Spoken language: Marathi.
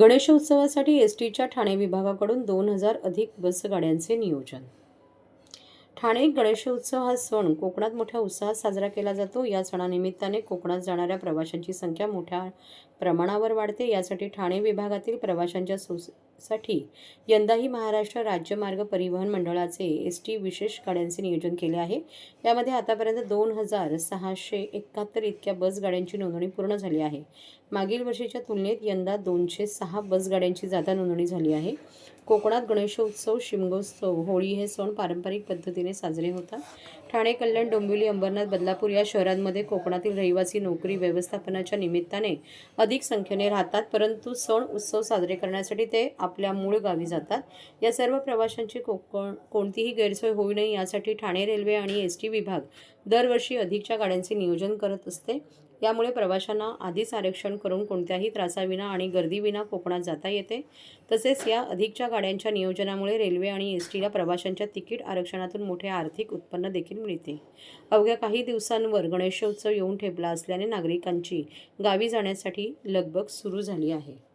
गणेशोत्सवासाठी एस टीच्या ठाणे विभागाकडून दोन हजार अधिक बसगाड्यांचे नियोजन. ठाणे गणेशोत्सव हा सण कोकणात मोठ्या उत्साहात साजरा केला जातो. या सणानिमित्ताने कोकणात जाणाऱ्या प्रवाशांची संख्या मोठ्या प्रमाणावर वाढते. यासाठी ठाणे विभागातील प्रवाशांच्या सोसाठी यंदाही महाराष्ट्र राज्य मार्ग परिवहन मंडळाचे एस टी विशेष गाड्यांचे नियोजन केले आहे. यामध्ये आतापर्यंत दोन हजार सहाशे एकाहत्तर इतक्या बस गाड्यांची नोंदणी पूर्ण झाली आहे. मागील वर्षीच्या तुलनेत यंदा दोनशे सहा बस गाड्यांची जादा नोंदणी झाली आहे. कोकणात गणेशोत्सव शिमगोत्सव होळी हे सण पारंपरिक पद्धतीने साजरे होतात. ठाणे कल्याण डोंबिवली अंबरनाथ बदलापूर या शहरांमध्ये कोकणातील रहिवासी नोकरी व्यवस्थापनाच्या निमित्ताने अधिक संख्येने राहतात परंतु सण उत्सव साजरे करण्यासाठी ते आपल्या मूळ गावी जातात. या सर्व प्रवाशांची कोकण कोणतीही गैरसोय होऊ नये यासाठी ठाणे रेल्वे आणि एस टी विभाग दरवर्षी अधिकच्या गाड्यांचे नियोजन करत असते. यामुळे प्रवाशांना आधीच आरक्षण करून कोणत्याही त्रासाविना आणि गर्दीविना कोकणात जाता येते. तसेच या अधिकच्या गाड्यांच्या नियोजनामुळे रेल्वे आणि एस टीला प्रवाशांच्या तिकीट आरक्षणातून मोठे आर्थिक उत्पन्न देखील मिळते. अवघ्या काही दिवसांवर गणेशोत्सव येऊन ठेपला असल्याने नागरिकांची गावी जाण्यासाठी लगबग सुरू झाली आहे.